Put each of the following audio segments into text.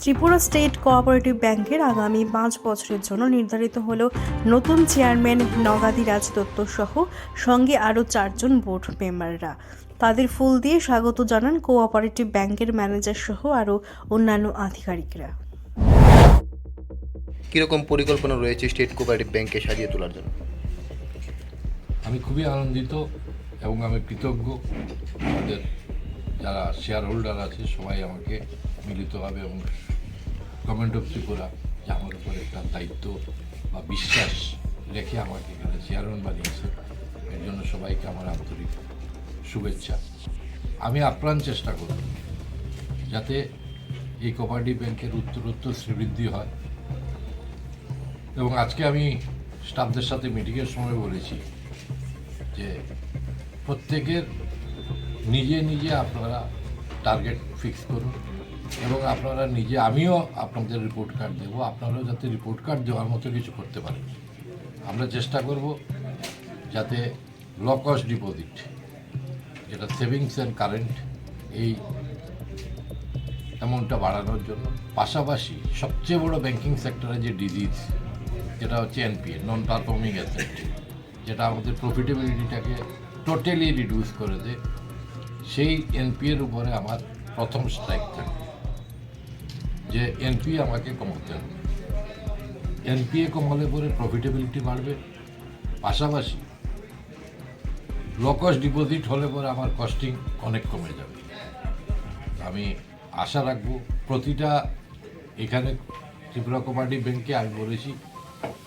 Tripura state cooperative ব্যাংকের আগামী পাঁচ বছরের জন্য নির্ধারিত হল নতুন চেয়ারম্যান নগাদি রাজ দত্ত সহ সঙ্গে আরও চারজন বোর্ড মেম্বাররা। তাদের ফুল দিয়ে স্বাগত জানান কোঅপারেটিভ ব্যাংকের ম্যানেজার সহ আরও অন্যান্য আধিকারিকরা। কীরকম পরিকল্পনা রয়েছে স্টেট কোঅপারেটিভ ব্যাংকে সাজিয়ে তোলার জন্য? আমি খুবই আনন্দিত এবং আমি কৃতজ্ঞ। আমাদের যারা শেয়ার হোল্ডার আছে, সবাই আমাকে মিলিতভাবে এবং গভর্নমেন্ট অফ ত্রিপুরা, যে আমার উপরে একটা দায়িত্ব বা বিশ্বাস রেখে আমাকে এখানে চেয়ারম্যান বানিয়েছে, এর জন্য সবাইকে আমার আন্তরিক শুভেচ্ছা। আমি আপ্রাণ চেষ্টা করব যাতে এই কোপারেটিভ ব্যাংকের উত্তরোত্তর শ্রীবৃদ্ধি হয়। এবং আজকে আমি স্টাফদের সাথে মিটিংয়ের সময় বলেছি যে প্রত্যেকের নিজে নিজে আপনারা টার্গেট ফিক্স করুন এবং আপনারা নিজে আমিও আপনাদের রিপোর্ট কার্ড দেবো, আপনারাও যাতে রিপোর্ট কার্ড দেওয়ার মতো কিছু করতে পারেন। আমরা চেষ্টা করব যাতে ল কস্ট ডিপোজিট যেটা সেভিংস অ্যান্ড কারেন্ট এই অ্যামাউন্টটা বাড়ানোর জন্য পাশাপাশি সবচেয়ে বড় ব্যাংকিং সেক্টরে যে ডিজিজ যেটা হচ্ছে এনপিএ নন পারফর্মিং অ্যাসেট যেটা আমাদের প্রফিটেবিলিটিটাকে টোটালি রিডিউস করে দেয়। সেই এনপিএর উপরে আমার প্রথম স্ট্রাইক থাকে, যে এনপি আমাকে কমাতে হবে। এনপিএ কমালে পরে প্রফিটেবিলিটি বাড়বে, পাশাপাশি লোকস ডিপোজিট হলে পরে আমার কস্টিং অনেক কমে যাবে। আমি আশা রাখব প্রতিটা এখানে ত্রিপুরা কোপারেটিভ ব্যাংকে আমি বলেছি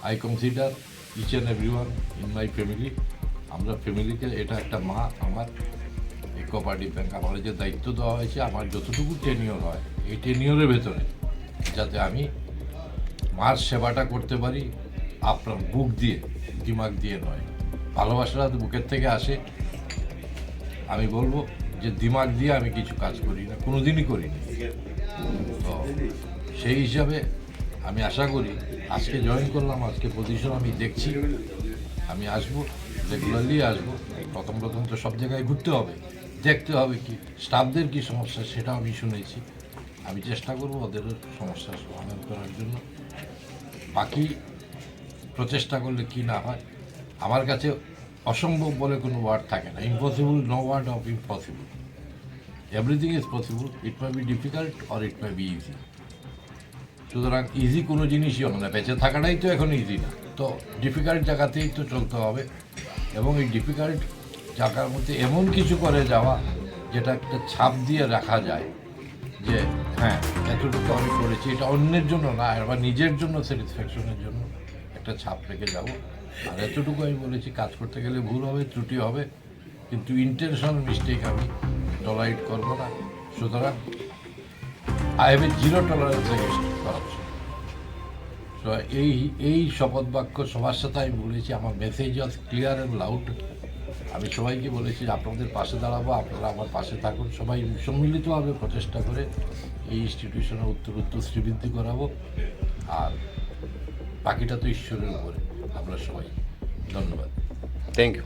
I consider each and every one in my family আমরা ফ্যামিলিকে এটা একটা মা, আমার কোপারেটিভ ব্যাংক আমার যে দায়িত্ব দেওয়া হয়েছে, আমার যতটুকু টেনিওর হয়, এই টেনিওরের ভেতরে যাতে আমি মার সেবাটা করতে পারি, আপনার বুক দিয়ে, দিমাগ দিয়ে নয়। ভালোবাসাটা বুকের থেকে আসে। আমি বলব যে দিমাগ দিয়ে আমি কিছু কাজ করি না, কোনোদিনই করিনি তো সেই হিসাবে আমি আশা করি, আজকে জয়েন করলাম, আজকে পজিশন আমি দেখছি। আমি আসব রেগুলারলি আসব। প্রথম প্রথম তো সব জায়গায় ঘুরতে হবে। দেখতে হবে কি স্টাফদের কি সমস্যা সেটা আমি শুনেছি। আমি চেষ্টা করব ওদের সমস্যার সমাধান করার জন্য। বাকি প্রচেষ্টা করলে কি না হয়, আমার কাছে অসম্ভব বলে কোনো ওয়ার্ড থাকে না। Impossible no word of impossible everything is possible it may be difficult or it may be easy সুতরাং ইজি কোনো জিনিসই হবে না। বেঁচে থাকাটাই তো এখন ইজি না। তো ডিফিকাল্ট জায়গাতেই তো চলতে হবে। এবং এই ডিফিকাল্ট জায়গার মধ্যে এমন কিছু করে যাওয়া যেটা একটা ছাপ দিয়ে রাখা যায় যে হ্যাঁ এতটুকু আমি করেছি, এটা অন্যের জন্য না, আবার নিজের জন্য স্যাটিসফ্যাকশনের জন্য একটা ছাপ রেখে যাব। আর এতটুকু আমি বলেছি, কাজ করতে গেলে ভুল হবে, ত্রুটি হবে, কিন্তু ইন্টেনশন মিস্টেক আমি টলারেট করব না। সুতরাং I have a zero tolerance against corruption তো এই এই শপথ বাক্য সবার সাথে আমি বলেছি, আমার message of clear and loud আমি সবাইকে বলেছি, আপনাদের পাশে দাঁড়াবো, আপনারা আমার পাশে থাকুন। সবাই সম্মিলিতভাবে প্রচেষ্টা করে এই ইনস্টিটিউশনের উত্তর উত্তর শ্রীবৃদ্ধি করাবো। আর বাকিটা তো ঈশ্বরের উপরে। আমরা সবাই ধন্যবাদ। Thank you